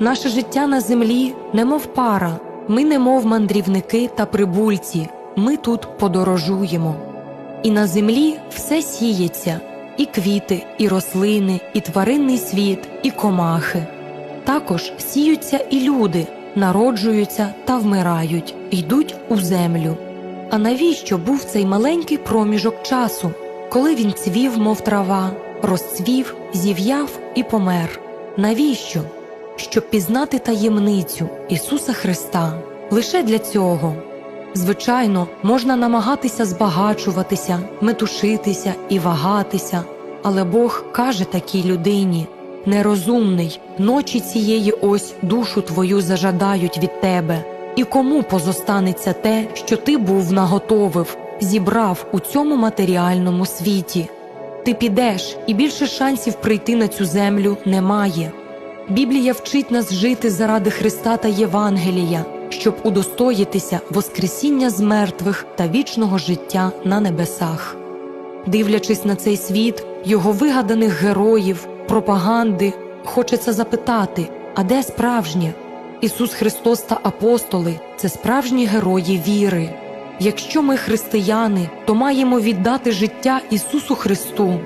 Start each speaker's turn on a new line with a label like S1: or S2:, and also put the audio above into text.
S1: Наше життя на землі немов пара, ми немов мандрівники та прибульці, ми тут подорожуємо. І на землі все сіється і квіти, і рослини, і тваринний світ, і комахи. Також сіються і люди, народжуються та вмирають, йдуть у землю. А навіщо був цей маленький проміжок часу, коли він цвів, мов трава, розцвів, зів'яв і помер? Навіщо? Щоб пізнати таємницю Ісуса Христа. Лише для цього. Звичайно, можна намагатися збагачуватися, метушитися і вагатися, але Бог каже такій людині нерозумний, ночі цієї ось душу твою зажадають від тебе. І кому позостанеться те, що ти був наготовив, зібрав у цьому матеріальному світі? Ти підеш, і більше шансів прийти на цю землю немає. Біблія вчить нас жити заради Христа та Євангелія, щоб удостоїтися Воскресіння з мертвих та вічного життя на небесах. Дивлячись на цей світ, його вигаданих героїв, пропаганди, хочеться запитати, а де справжнє? Ісус Христос та апостоли це справжні герої віри. Якщо ми християни, то маємо віддати життя Ісусу Христу,